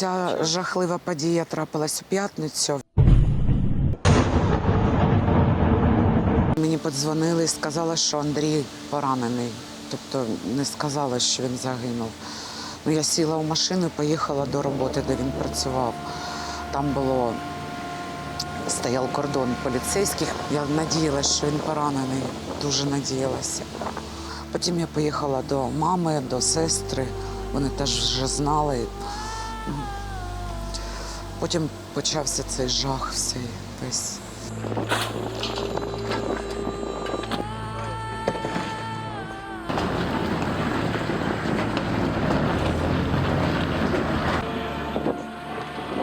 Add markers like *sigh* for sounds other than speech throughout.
Ця жахлива подія трапилась у п'ятницю. Мені подзвонили і сказали, що Андрій поранений. Тобто не сказали, що він загинув. Ну, я сіла в машину і поїхала до роботи, де він працював. Там було стояв кордон поліцейських. Я надіялася, що він поранений. Дуже надіялася. Потім я поїхала до мами, до сестри. Вони теж вже знали. Потім почався цей жах всей весь.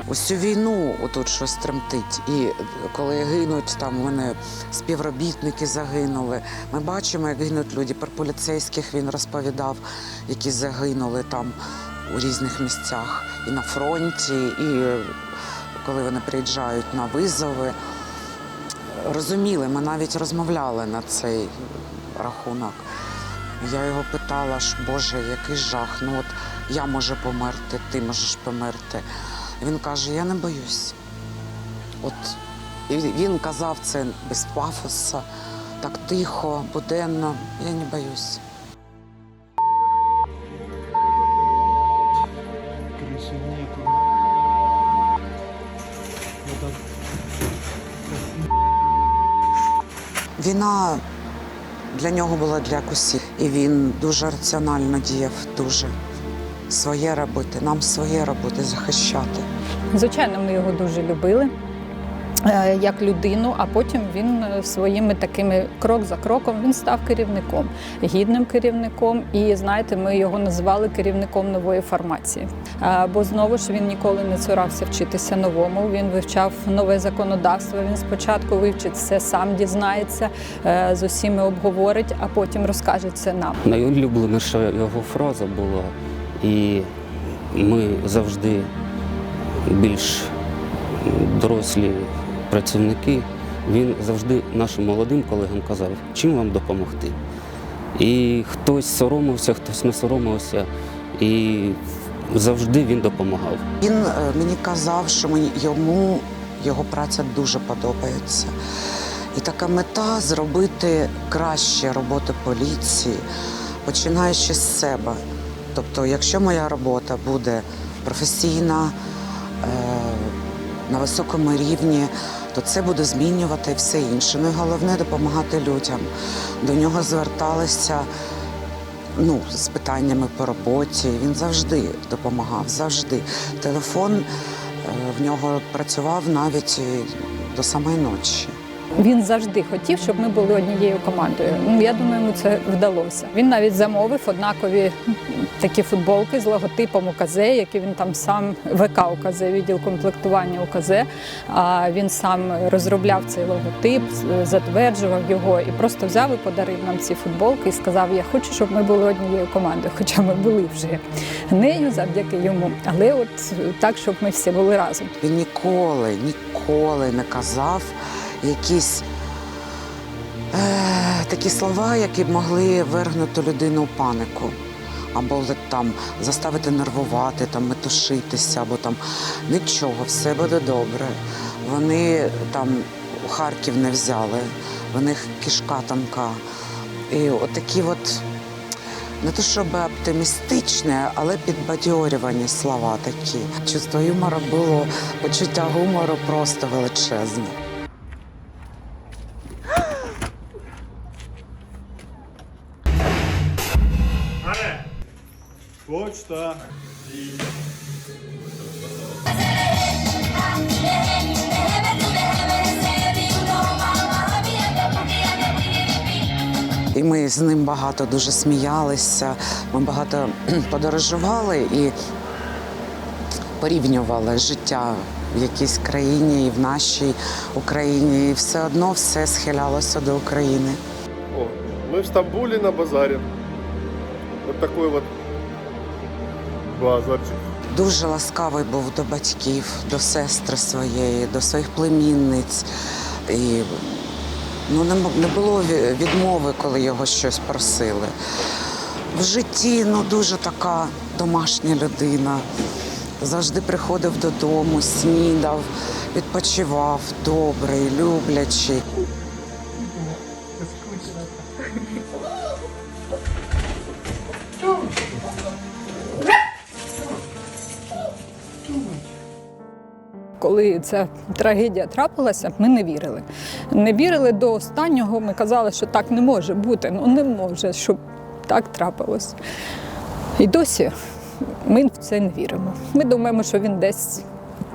Усю війну отут щось тремтить. І коли гинуть, там мене співробітники загинули. Ми бачимо, як гинуть люди. Про поліцейських він розповідав, які загинули там у різних місцях і на фронті, і е, коли вони приїжджають на визови. Розуміли, ми навіть розмовляли на цей рахунок. Я його питала, ж, Боже, який жах. Ну от я можу померти, ти можеш померти. Він каже: Я не боюсь. От і він казав це без пафоса, так тихо, буденно. Я не боюсь. Війна для нього була для косі, І він дуже раціонально діяв, дуже. Своє робити, нам своє робити, захищати. Звичайно, ми його дуже любили як людину, а потім він е, своїми такими крок за кроком він став керівником, гідним керівником. І знаєте, ми його називали керівником нової формації. Е, Бо знову ж він ніколи не цурався вчитися новому. Він вивчав нове законодавство. Він спочатку вивчить все, сам дізнається, е, з усіми обговорить, а потім розкаже це нам. Найулюбленіша його фраза була, і ми завжди більш дорослі працівники. Він завжди нашим молодим колегам казав, чим вам допомогти. І хтось соромився, хтось не соромився, і завжди він допомагав. Він е, мені казав, що мені, йому його праця дуже подобається. І така мета зробити краще роботу поліції, починаючи з себе. Тобто, якщо моя робота буде професійна, на високому рівні, то це буде змінювати все інше. Ну і головне допомагати людям. До нього зверталися ну, з питаннями по роботі. Він завжди допомагав, завжди. Телефон е, в нього працював навіть до самої ночі. Він завжди хотів, щоб ми були однією командою. Ну я думаю, йому це вдалося. Він навіть замовив однакові такі футболки з логотипом УКЗ, які він там сам ВК УКЗ, відділ комплектування УКЗ. А він сам розробляв цей логотип, затверджував його і просто взяв і подарив нам ці футболки і сказав: Я хочу, щоб ми були однією командою. *laughs* Хоча ми були вже нею завдяки йому, але от так, щоб ми всі були разом. Він ніколи, ніколи не казав якісь е, такі слова, які б могли вергнути людину у панику. Або там заставити нервувати, там метушитися, або там нічого, все буде добре. Вони там Харків не взяли, в них кишка тонка. І отакі от не то щоб оптимістичні, але підбадьорювані слова такі. Чувство юмору було, почуття гумору просто величезне. Почта. І ми з ним багато дуже сміялися. Ми багато *clears throat* подорожували і порівнювали життя в якійсь країні і в нашій Україні. І все одно все схилялося до України. О, мы в Стамбуле на базаре. Вот такой вот базарчик. Дуже ласкавий був до батьків, до сестри своєї, до своїх племінниць. І ну, не, було відмови, коли його щось просили. В житті ну, дуже така домашня людина. Завжди приходив додому, снідав, відпочивав, добрий, люблячий. Коли ця трагедія трапилася, ми не вірили. Не вірили до останнього. Ми казали, що так не може бути. Ну не може, щоб так трапилось. І досі ми в це не віримо. Ми думаємо, що він десь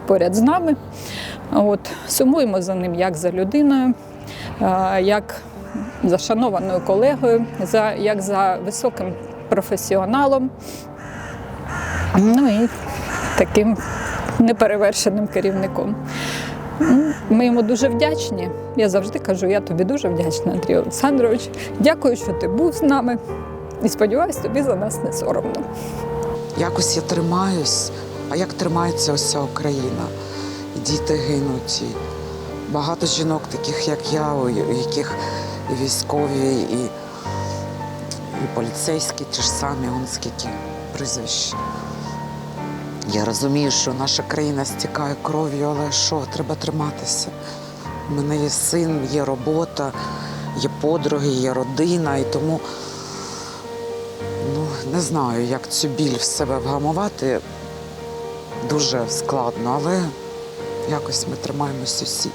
поряд з нами. От, сумуємо за ним як за людиною, як за шанованою колегою, за, як за високим професіоналом. Ну і таким неперевершеним керівником. Ми йому дуже вдячні. Я завжди кажу, я тобі дуже вдячна, Андрій Олександрович. Дякую, що ти був з нами. І сподіваюсь, тобі за нас не соромно. Якось я тримаюсь, а як тримається ось Україна? Діти гинуть. І багато жінок, таких як я, у яких і військові, і, і поліцейські, ті ж самі, он скільки прізвищ. Я розумію, що наша країна стікає кров'ю, але що, треба триматися. У мене є син, є робота, є подруги, є родина, і тому ну, не знаю, як цю біль в себе вгамувати. Дуже складно, але якось ми тримаємось усі.